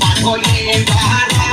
পাগলে বাহার